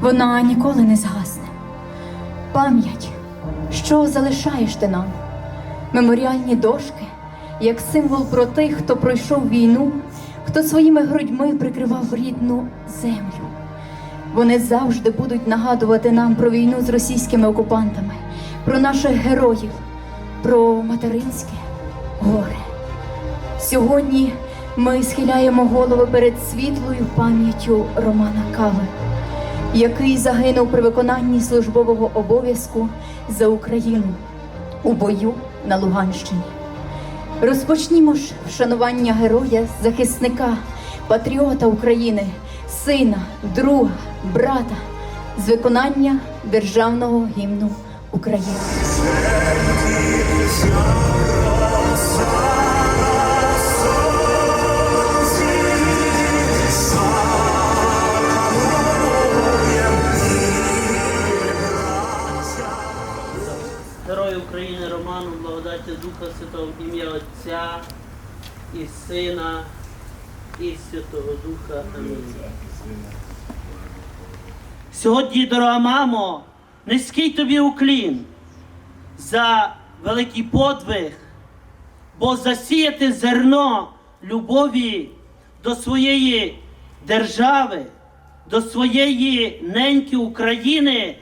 вона ніколи не згасне. Пам'ять, що залишаєш ти нам? Меморіальні дошки, як символ про тих, хто пройшов війну, хто своїми грудьми прикривав рідну землю. Вони завжди будуть нагадувати нам про війну з російськими окупантами, про наших героїв, про материнське горе. Сьогодні ми схиляємо голови перед світлою пам'яттю Романа Кави, який загинув при виконанні службового обов'язку за Україну у бою на Луганщині. Розпочнімо ж вшанування героя, захисника, патріота України, сина, друга, брата з виконання державного гімну України. І Сина і Святого Духа. Амінь. Сьогодні, дорога мамо, низький тобі уклін за великий подвиг, бо засіяти зерно любові до своєї держави, до своєї неньки України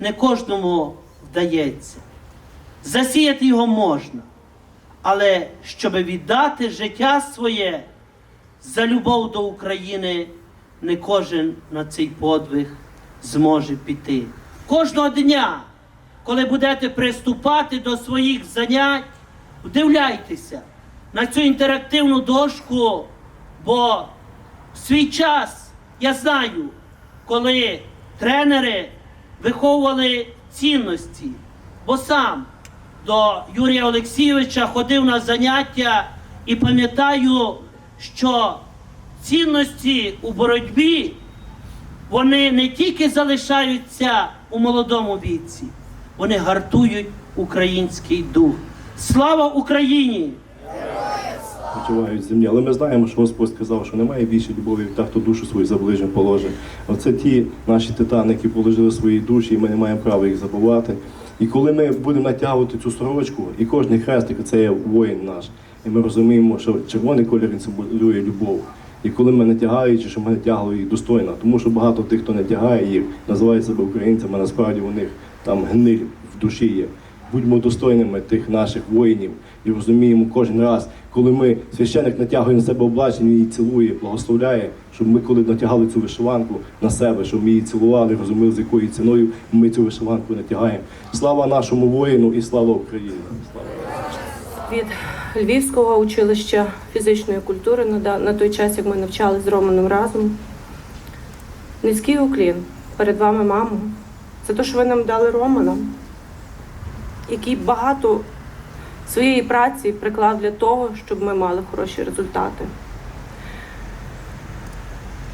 не кожному вдається. Засіяти його можна, але щоб віддати життя своє за любов до України, не кожен на цей подвиг зможе піти. Кожного дня, коли будете приступати до своїх занять, вдивляйтеся на цю інтерактивну дошку, бо в свій час я знаю, коли тренери виховували цінності, бо сам до Юрія Олексійовича ходив на заняття і пам'ятаю, що цінності у боротьбі вони не тільки залишаються у молодому віці, вони гартують український дух. Слава Україні! Почувають в землі. Але ми знаємо, що Господь сказав, що немає більше любові від тих, хто душу свою за ближнім положить. Оце ті наші титани, які положили свої душі, і ми не маємо права їх забувати. І коли ми будемо натягувати цю сорочку, і кожен хрестик це є воїн наш. І ми розуміємо, що червоний колір він символює любов. І коли ми натягаючи, що ми натягли їх достойно, тому що багато тих, хто натягає їх, називають себе українцями, а насправді у них там гниль в душі є. Будьмо достойними тих наших воїнів і розуміємо кожен раз, коли ми священик натягує на себе облачення, її цілує, благословляє, щоб ми, коли натягали цю вишиванку на себе, щоб ми її цілували, розуміли, з якою ціною ми цю вишиванку натягаємо. Слава нашому воїну і слава Україні! Від Львівського училища фізичної культури на, той час, як ми навчалися з Романом разом. Низький уклін перед вами, мамо, за те, що ви нам дали Романа, який багато своєї праці приклав для того, щоб ми мали хороші результати.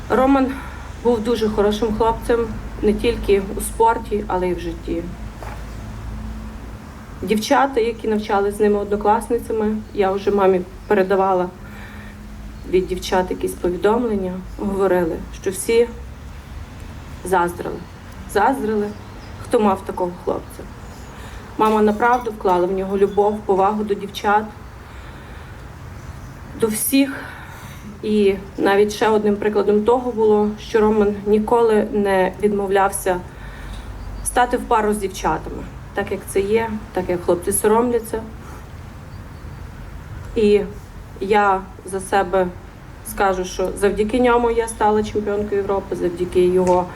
Роман був дуже хорошим хлопцем не тільки у спорті, але й в житті. Дівчата, які навчалися з ними однокласницями, я вже мамі передавала від дівчат якісь повідомлення, говорили, що всі заздрили. Заздрили, хто мав такого хлопця. Мама направду вклала в нього любов, повагу до дівчат, до всіх. І навіть ще одним прикладом того було, що Роман ніколи не відмовлявся стати в пару з дівчатами, так як це є, так як хлопці соромляться. І я за себе скажу, що завдяки ньому я стала чемпіонкою Європи, завдяки його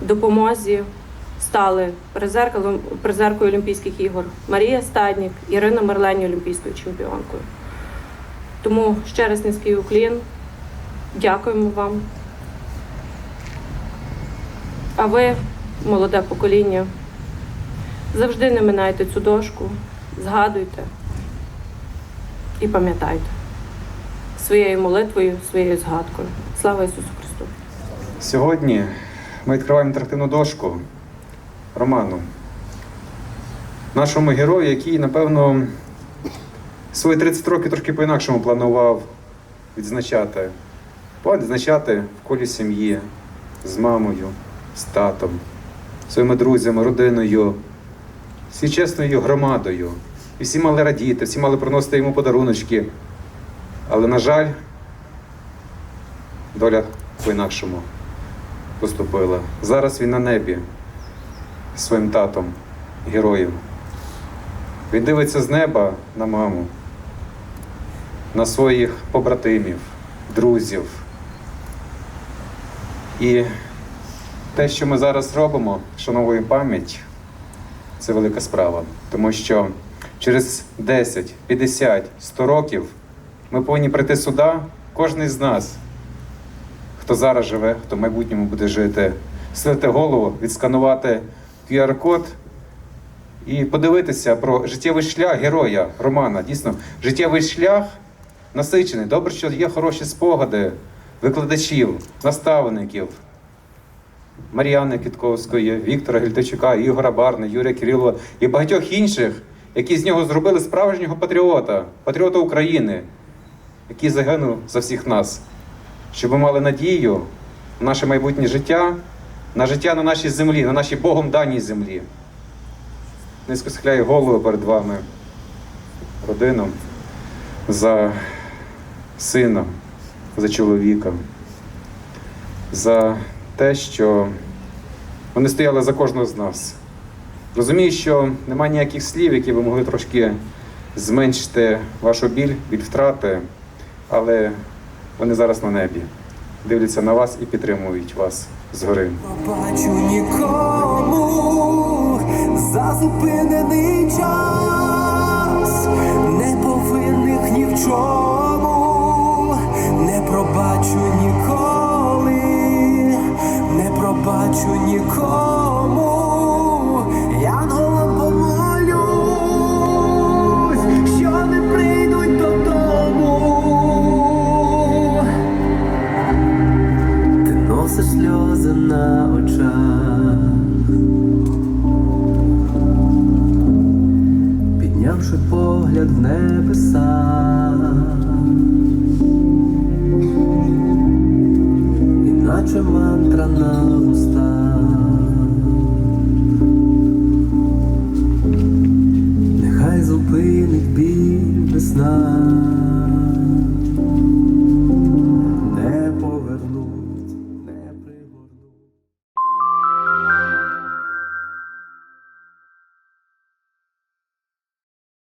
допомозі стали призеркою, Олімпійських ігор Марія Стаднік, Ірина Мерлені олімпійською чемпіонкою. Тому ще раз низький уклін. Дякуємо вам. А ви, молоде покоління, завжди не минайте цю дошку, згадуйте і пам'ятайте своєю молитвою, своєю згадкою. Слава Ісусу Христу! Сьогодні ми відкриваємо інтерактивну дошку Роману, нашому герою, який, напевно, свої 30 років трошки по-інакшому планував відзначати. Відзначати в колі сім'ї, з мамою, з татом, своїми друзями, родиною, чесною громадою. І всі мали радіти, всі мали приносити йому подаруночки. Але, на жаль, доля по-інакшому поступила. Зараз він на небі своїм татом, героєм. Він дивиться з неба на маму, на своїх побратимів, друзів. І те, що ми зараз робимо, шановуємо пам'ять, це велика справа. Тому що через 10, 50, 100 років ми повинні прийти сюди, кожен з нас, хто зараз живе, хто в майбутньому буде жити, силити голову, відсканувати QR-код і подивитися про життєвий шлях героя Романа. Дійсно, життєвий шлях насичений. Добре, що є хороші спогади викладачів, наставників. Мар'яни Кітковської, Віктора Гільтичука, Ігора Барни, Юрія Кирилова і багатьох інших, які з нього зробили справжнього патріота, патріота України, який загинув за всіх нас, щоб ми мали надію на наше майбутнє життя, на життя на нашій землі, на нашій Богом даній землі. Низько схиляю голову перед вами, родину, за сина, за чоловіка, за те, що вони стояли за кожного з нас. Розумію, що немає ніяких слів, які би могли трошки зменшити вашу біль від втрати, але вони зараз на небі, дивляться на вас і підтримують вас згори. Бачу нікому за зупинений час, небеса, іначе мантра на уста, Нехай зупинить біль весна.